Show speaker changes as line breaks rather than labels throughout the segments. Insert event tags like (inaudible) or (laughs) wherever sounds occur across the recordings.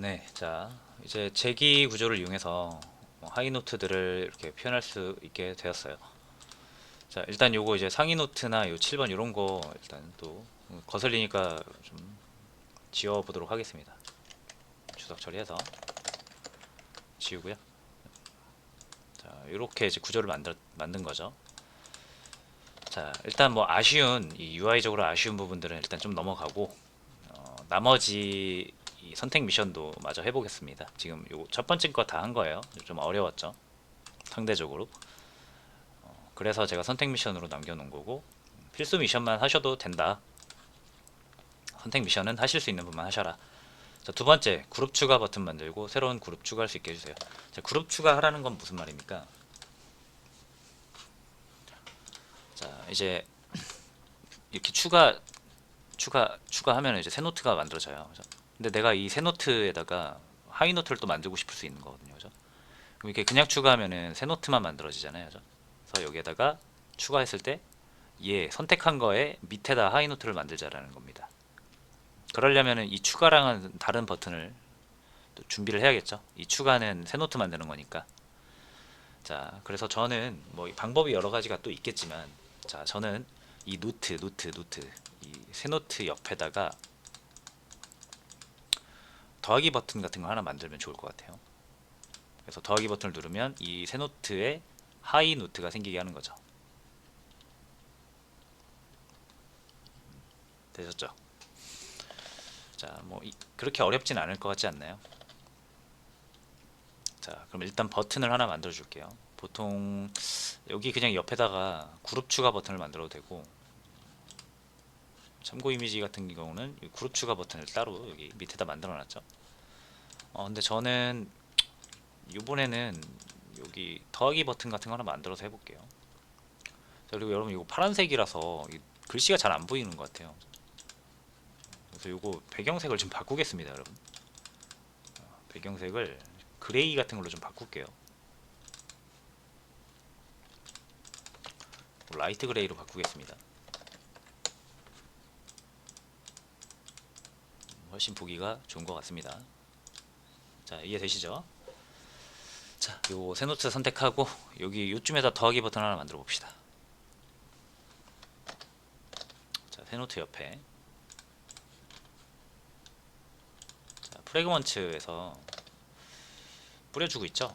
네, 자 이제 재기 구조를 이용해서 뭐 하이 노트들을 이렇게 표현할 수 있게 되었어요. 자 일단 요거 이제 상위 노트나 요 7번 이런 거 일단 또 거슬리니까 좀 지워 보도록 하겠습니다. 주석 처리해서 지우고요. 자 이렇게 이제 구조를 만들 만든 거죠. 자 일단 뭐 아쉬운 이 UI적으로 아쉬운 부분들은 일단 좀 넘어가고 어, 나머지 이 선택 미션도 마저 해보겠습니다. 지금 요 첫 번째 거 다 한 거예요. 좀 어려웠죠. 상대적으로. 어, 그래서 제가 선택 미션으로 남겨놓은 거고 필수 미션만 하셔도 된다. 선택 미션은 하실 수 있는 분만 하셔라. 자, 두 번째 그룹 추가 버튼 만들고 새로운 그룹 추가할 수 있게 해주세요. 자, 그룹 추가하라는 건 무슨 말입니까? 자 이제 이렇게 추가 추가 추가하면 이제 새 노트가 만들어져요. 근데 내가 이 새 노트에다가 하이 노트를 또 만들고 싶을 수 있는 거거든요. 그죠? 그럼 이렇게 그냥 추가하면은 새 노트만 만들어지잖아요. 그죠? 그래서 여기에다가 추가했을 때얘 선택한 거에 밑에다 하이 노트를 만들자라는 겁니다. 그러려면은 이 추가랑은 다른 버튼을 또 준비를 해야겠죠. 이 추가는 새 노트 만드는 거니까. 자, 그래서 저는 뭐이 방법이 여러 가지가 또 있겠지만, 자, 저는 이 노트, 노트, 노트, 이 새 노트 옆에다가 더하기 버튼 같은 거 하나 만들면 좋을 것 같아요. 그래서 더하기 버튼을 누르면 이 새 노트에 하이 노트가 생기게 하는 거죠. 되셨죠? 자, 뭐 이- 그렇게 어렵진 않을 것 같지 않나요? 자, 그럼 일단 버튼을 하나 만들어 줄게요. 보통 여기 그냥 옆에다가 그룹 추가 버튼을 만들어도 되고 참고 이미지 같은 경우는 이 그룹 추가 버튼을 따로 여기 밑에다 만들어 놨죠. 어, 근데 저는 이번에는 여기 더하기 버튼 같은 거 하나 만들어서 해볼게요. 자, 그리고 여러분 이거 파란색이라서 이 글씨가 잘 안 보이는 것 같아요. 그래서 이거 배경색을 좀 바꾸겠습니다, 여러분. 어, 배경색을 그레이 같은 걸로 좀 바꿀게요. 라이트 그레이로 바꾸겠습니다. 훨씬 보기가 좋은 것 같습니다. 자, 이해되시죠? 자, 요 새 노트 선택하고 여기 요쯤에다 더하기 버튼 하나 만들어 봅시다. 자, 새 노트 옆에 자, 프레그먼츠에서 뿌려주고 있죠.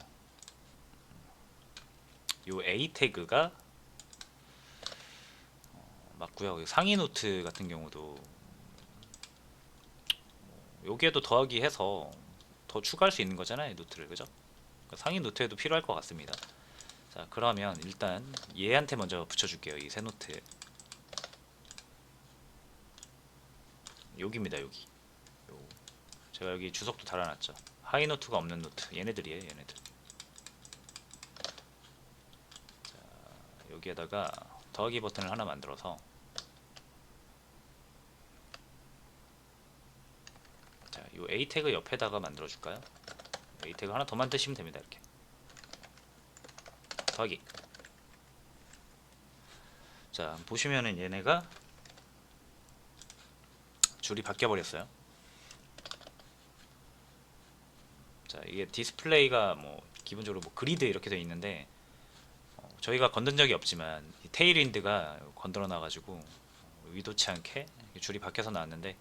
요 A 태그가 어, 맞고요. 이 상위 노트 같은 경우도 여기에도 더하기 해서 더 추가할 수 있는 거잖아요 노트를 그죠? 그러니까 상위 노트에도 필요할 것 같습니다. 자 그러면 일단 얘한테 먼저 붙여줄게요 이 새 노트 여기입니다 여기 요. 제가 여기 주석도 달아놨죠 하이 노트가 없는 노트 얘네들이에요 얘네들 자 여기에다가 더하기 버튼을 하나 만들어서 자, 요 A 태그 옆에다가 만들어 줄까요? A 태그 하나 더 만드시면 됩니다. 이렇게. 더하기. 자, 보시면은 얘네가 줄이 바뀌어 버렸어요. 자, 이게 디스플레이가 뭐 기본적으로 뭐 그리드 이렇게 되어 있는데 어, 저희가 건든 적이 없지만 이 테일윈드가 건드려 놔 가지고 의도치 않게 줄이 바뀌어서 나왔는데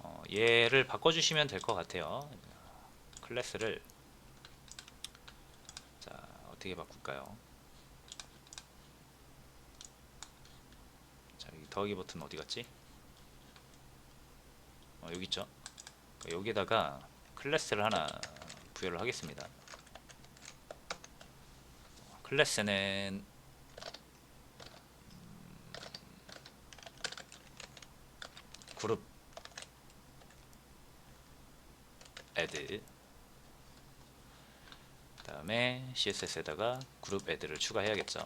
어, 얘를 바꿔주시면 될 것 같아요. 클래스를 자 어떻게 바꿀까요? 자 여기 더하기 버튼 어디 갔지? 어, 여기 있죠. 그러니까 여기다가 클래스를 하나 부여를 하겠습니다. 클래스는 음, 그룹 애드 그다음에 CSS에다가 그룹 애드를 추가해야겠죠.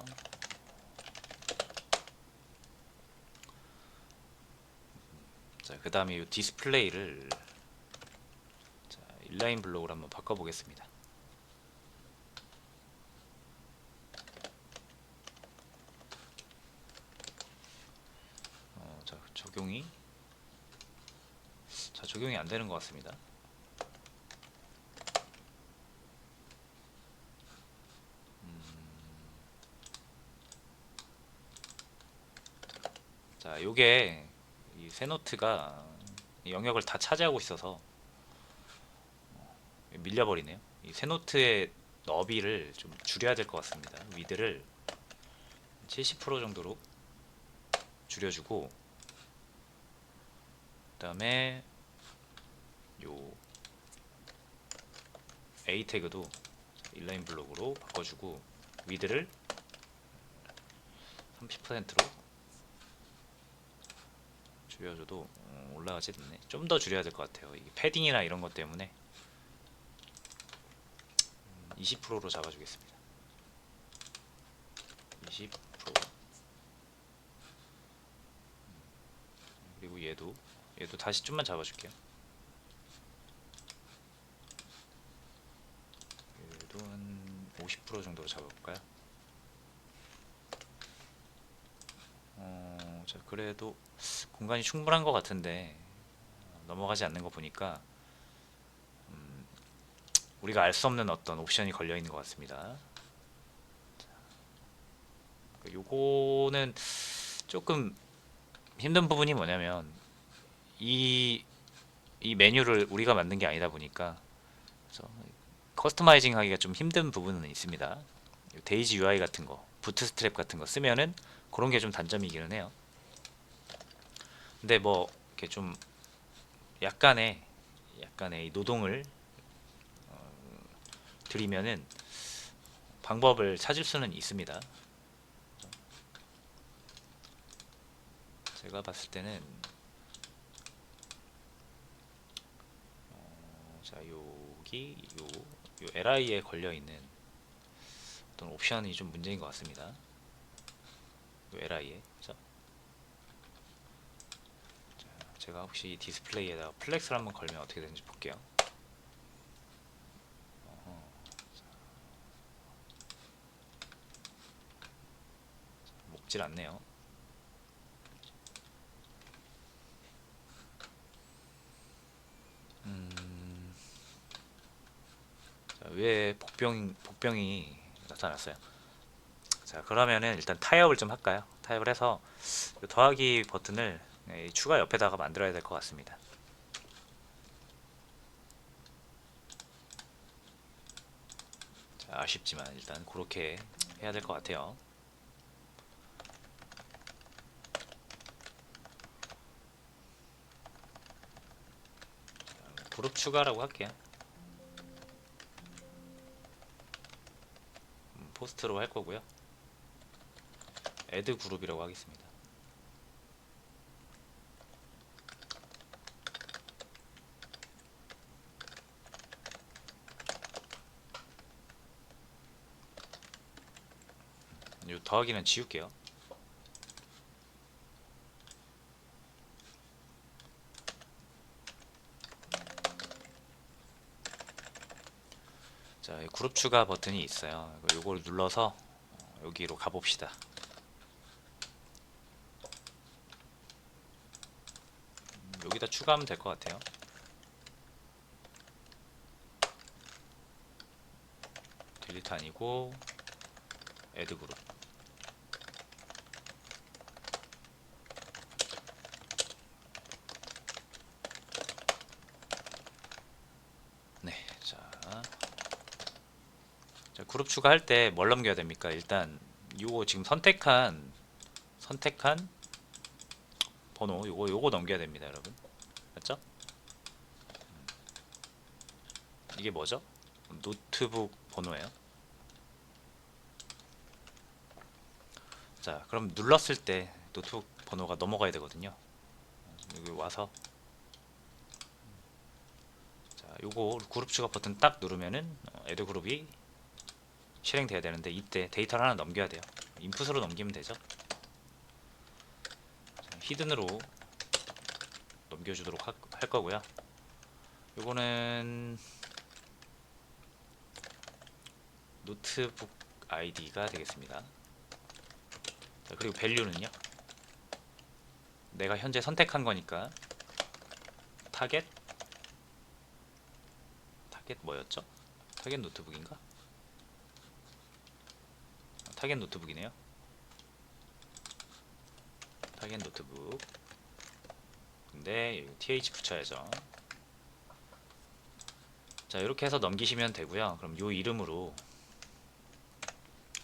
자, 그다음에 이 디스플레이를 자, 인라인 블록으로 한번 바꿔 보겠습니다. 어, 자, 적용이 자, 적용이 안 되는 것 같습니다. 자, 요게 이 새노트가 영역을 다 차지하고 있어서 어, 밀려버리네요. 이 새노트의 너비를 좀 줄여야 될 것 같습니다. 위드를 70% 정도로 줄여주고 그 다음에 요 A 태그도 인라인 블록으로 바꿔주고 위드를 30%로 줄여줘도 어, 올라가지 않네. 좀 더 줄여야 될 것 같아요. 패딩이나 이런 것 때문에 20%로 잡아주겠습니다. 20% 그리고 얘도 얘도 다시 좀만 잡아줄게요. 얘도 한 50% 정도로 잡아볼까요? 어, 자 그래도 공간이 충분한 것 같은데 어, 넘어가지 않는 거 보니까 음, 우리가 알 수 없는 어떤 옵션이 걸려 있는 것 같습니다. 자, 그 요거는 조금 힘든 부분이 뭐냐면 이, 이 메뉴를 우리가 만든 게 아니다 보니까 커스터마이징 하기가 좀 힘든 부분은 있습니다. 요 데이지 UI 같은 거, 부트스트랩 같은 거 쓰면은 그런 게 좀 단점이기는 해요. 근데 뭐 이렇게 좀 약간의 약간의 이 노동을 어, 들이면은 방법을 찾을 수는 있습니다. 제가 봤을 때는 어, 자 여기 요, 요 LI에 걸려 있는 어떤 옵션이 좀 문제인 것 같습니다. 요 LI에 자, 자, 제가 혹시 디스플레이에다가 플렉스를 한번 걸면 어떻게 되는지 볼게요. 먹질 않네요. 음, 자, 왜 복병 복병이 나타났어요? 자 그러면은 일단 타협을 좀 할까요? 타협을 해서 이 더하기 버튼을 예, 이 추가 옆에다가 만들어야 될 것 같습니다. 자, 아쉽지만 일단 그렇게 해야 될 것 같아요. 자, 그룹 추가라고 할게요. 음, 포스트로 할 거고요. 애드 그룹이라고 하겠습니다. 요 더하기는 지울게요. 자, 이 그룹 추가 버튼이 있어요. 요걸 눌러서 어, 여기로 가봅시다. 음, 여기다 추가하면 될 것 같아요. 딜리트 아니고 애드 그룹. 네, 자, 자 그룹 추가할 때 뭘 넘겨야 됩니까? 일단 요거 지금 선택한 선택한 번호 요거 요거 넘겨야 됩니다, 여러분. 맞죠? 음. 이게 뭐죠? 노트북 번호예요. 자, 그럼 눌렀을 때 노트북 번호가 넘어가야 되거든요. 여기 와서 자, 요거 그룹 추가 버튼 딱 누르면은 어, 애드 그룹이 실행돼야 되는데 이때 데이터를 하나 넘겨야 돼요. 인풋으로 넘기면 되죠. 자, 히든으로 넘겨주도록 하- 할 거고요. 요거는 노트북 아이디가 되겠습니다. 자, 그리고 밸류는요. 내가 현재 선택한 거니까 타겟 타겟 뭐였죠? 타겟 노트북인가? 아, 타겟 노트북이네요. 타겟 노트북. 근데 이거 th 붙여야죠. 자 이렇게 해서 넘기시면 되고요. 그럼 요 이름으로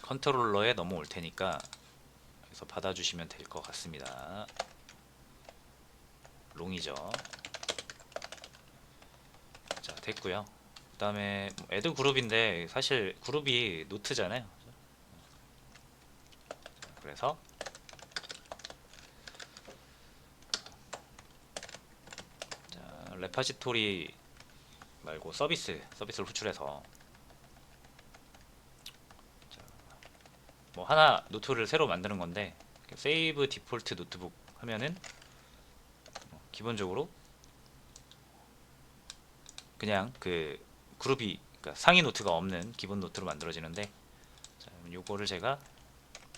컨트롤러에 넘어올 테니까 여기서 받아주시면 될 것 같습니다. 롱이죠. 자 됐고요. 그 다음에 애드 그룹인데 사실 그룹이 노트잖아요. 자, 그래서 자 레파지토리 말고 서비스 서비스를 호출해서 자, 뭐 하나 노트를 새로 만드는 건데 세이브 디폴트 노트북 하면은 뭐 기본적으로 그냥 그 그룹이 그러니까 상위 노트가 없는 기본 노트로 만들어지는데 자, 요거를 제가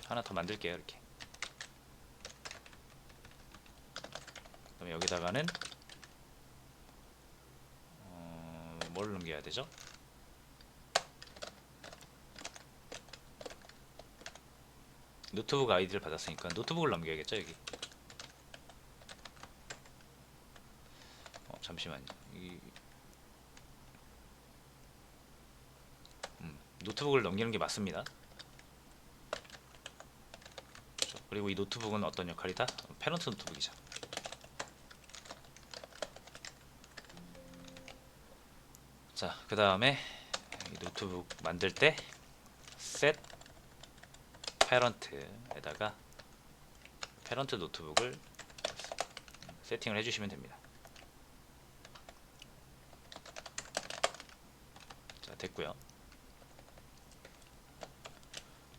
하나 더 만들게요 이렇게. 그다음에 여기다가는 어, 뭘 넘겨야 되죠? 노트북 아이디를 받았으니까 노트북을 넘겨야겠죠 여기? 어, 잠시만요. 이, 음, 노트북을 넘기는 게 맞습니다 자, 그리고 이 노트북은 어떤 역할이다? 패런트 노트북이죠 자, 그 다음에 노트북 만들 때 set parent에다가 parent 노트북을 세팅을 해주시면 됩니다. 자, 됐고요.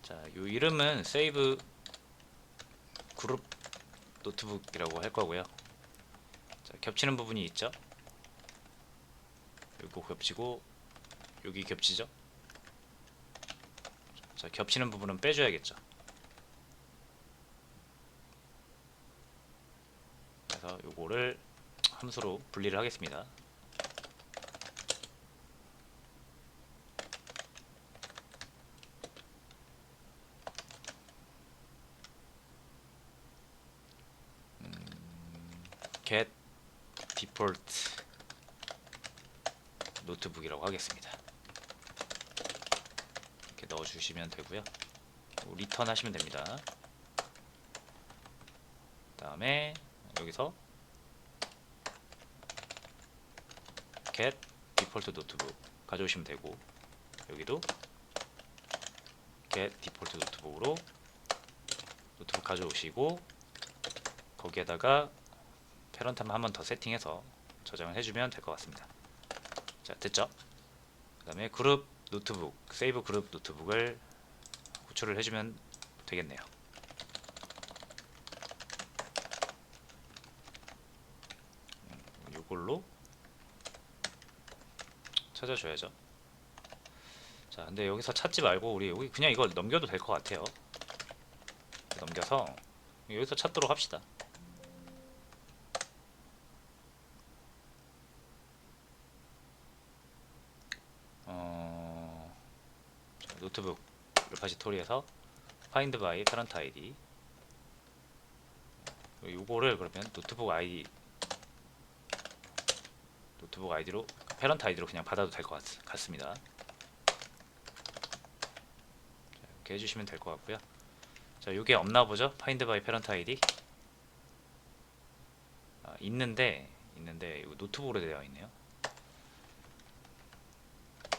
자, 요 이름은 save 그룹 노트북이라고 할 거고요. 자, 겹치는 부분이 있죠. 요거 겹치고 여기 겹치죠 자 겹치는 부분은 빼줘야겠죠 그래서 요거를 함수로 분리를 하겠습니다 음, get default 노트북이라고 하겠습니다. 이렇게 넣어주시면 되고요. 리턴 하시면 됩니다. 다음에 여기서 get default 노트북 가져오시면 되고 여기도 get default 노트북으로 노트북 가져오시고 거기에다가 패런트만 한 번 더 세팅해서 저장을 해주면 될 것 같습니다. 자 됐죠? 그 다음에 그룹 노트북 세이브 그룹 노트북을 호출을 해주면 되겠네요. 음, 요걸로 찾아줘야죠. 자 근데 여기서 찾지 말고 우리 여기 그냥 이걸 넘겨도 될 것 같아요. 넘겨서 여기서 찾도록 합시다 어, 자, 노트북 레파지토리에서 find by parent id 요거를 그러면 노트북 아이디 노트북 아이디로 패런트 아이디로 그냥 받아도 될 것 같습니다. 자, 이렇게 해주시면 될 것 같고요. 자, 요게 없나 보죠? find by parent id 아, 있는데 있는데 이거 노트북으로 되어 있네요.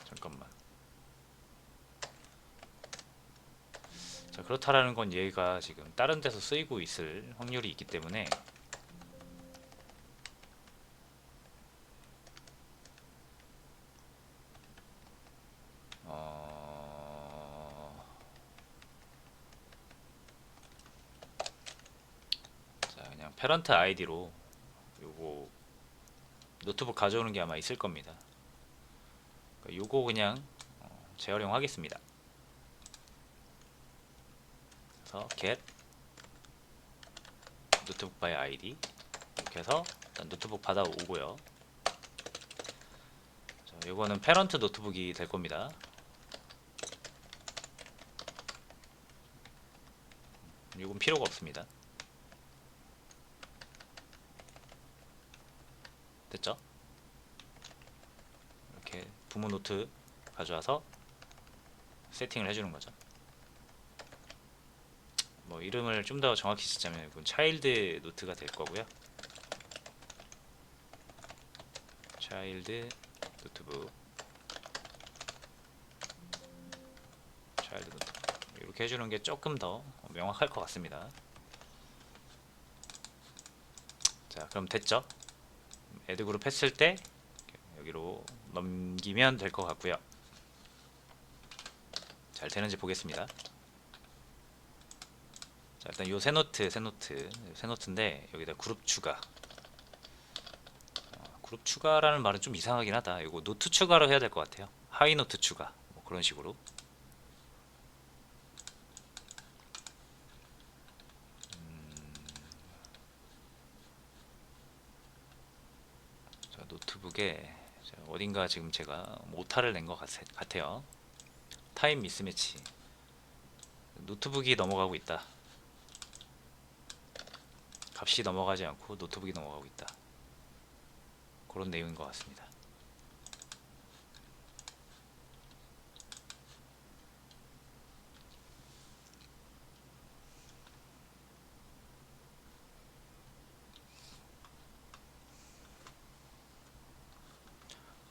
잠깐만. 자 그렇다라는 건 얘가 지금 다른 데서 쓰이고 있을 확률이 있기 때문에 어... 자 그냥 패런트 아이디로 요거 노트북 가져오는 게 아마 있을 겁니다. 그러니까 요거 그냥 어, 재활용하겠습니다. 그래서 get 노트북 바의 아이디 이렇게 해서 일단 노트북 받아오고요. 자, 이거는 패런트 노트북이 될 겁니다. 이건 필요가 없습니다. 됐죠? 이렇게 부모 노트 가져와서 세팅을 해주는 거죠. 뭐 이름을 좀 더 정확히 쓰자면 이건 차일드 노트가 될 거고요. 차일드 노트북 차일드 노트북 이렇게 해주는 게 조금 더 명확할 것 같습니다. 자 그럼 됐죠? 애드 그룹 했을 때 여기로 넘기면 될 것 같고요. 잘 되는지 보겠습니다. 자 일단 요 새 노트 새 노트 새 노트인데 여기다 그룹 추가. 어, 그룹 추가라는 말은 좀 이상하긴 하다. 이거 노트 추가로 해야 될 것 같아요. 하이 노트 추가. 뭐 그런 식으로. 음, 자 노트북에 자, 어딘가 지금 제가 오타를 낸 것 같아요. 타임 미스매치. 노트북이 넘어가고 있다 값이 넘어가지 않고 노트북이 넘어가고 있다. 그런 내용인 것 같습니다.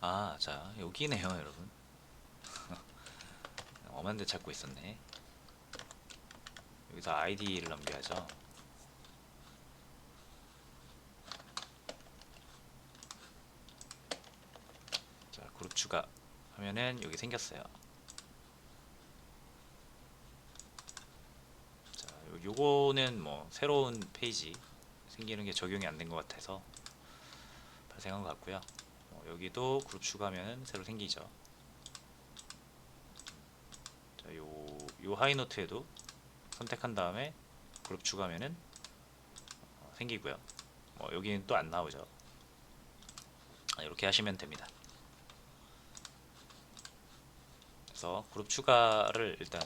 아, 자, 여기네요, 여러분. (laughs) 엄한 데 찾고 있었네. 여기서 아이디를 넘겨야죠. 자 그룹 추가 하면은 여기 생겼어요. 자 요- 요거는 뭐 새로운 페이지 생기는 게 적용이 안 된 것 같아서 발생한 것 같고요. 어, 여기도 그룹 추가하면 새로 생기죠. 자, 요, 요 하이노트에도 선택한 다음에 그룹 추가하면은 어, 생기고요. 뭐 여기는 또 안 나오죠. 아, 이렇게 하시면 됩니다 그래서 그룹 추가를 일단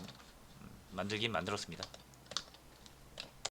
음, 만들긴 만들었습니다.